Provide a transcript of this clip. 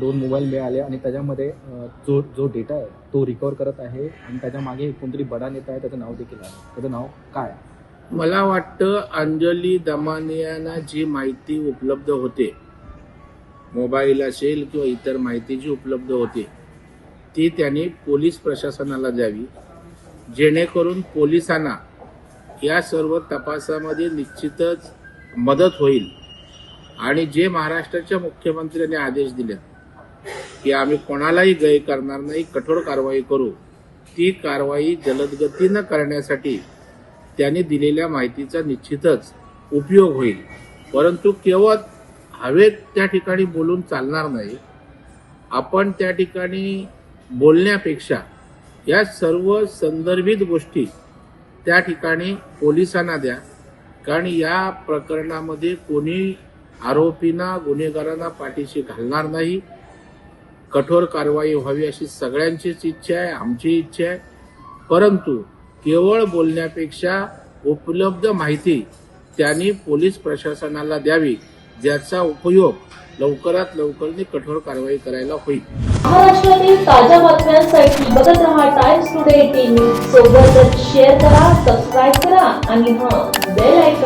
दोन मोबाईल मिळाले आणि त्याच्यामध्ये जो जो डेटा आहे तो रिकवर करत आहे आणि त्याच्यामागे कोणतरी बडा नेता आहे त्याचं नाव देखील आहे. त्याचं नाव काय? मला वाटतं अंजली दमानियांना जी माहिती उपलब्ध होते मोबाईल असेल किंवा इतर माहिती जी उपलब्ध होते ती त्यांनी पोलीस प्रशासनाला द्यावी जेणेकरून पोलिसांना या सर्व तपासामध्ये निश्चितच मदत होईल. आणि जे महाराष्ट्राच्या मुख्यमंत्र्यांनी आदेश दिलेत की आम्ही कोणालाही गय करणार नाही कठोर कारवाई करू. ती कारवाई जलदगतीनं करण्यासाठी त्यांनी दिलेल्या माहितीचा निश्चितच उपयोग होईल. परंतु केवळ हवेत त्या ठिकाणी बोलून चालणार नाही आपण त्या ठिकाणी बोलण्यापेक्षा या सर्व संदर्भित गोष्टी त्या ठिकाणी पोलिसांना द्या. कारण या प्रकरणामध्ये कोणी आरोपींना गुन्हेगारांना पाठीशी घालणार नाही. कठोर कारवाई व्हावी अशी सगळ्यांचीच इच्छा आहे आमची इच्छा आहे. परंतु केवळ बोलण्यापेक्षा उपलब्ध माहिती त्यांनी पोलीस प्रशासनाला द्यावी ज्याचा उपयोग लवकरात लवकर कठोर कारवाई करायला होईल. महाराष्ट्रातील ताज्या बातम्यांसाठी बघत राहा टाइम्स टुडे टीव्ही सोबतच शेअर करा सबस्क्राईब करा आणि हा बेल आयकॉन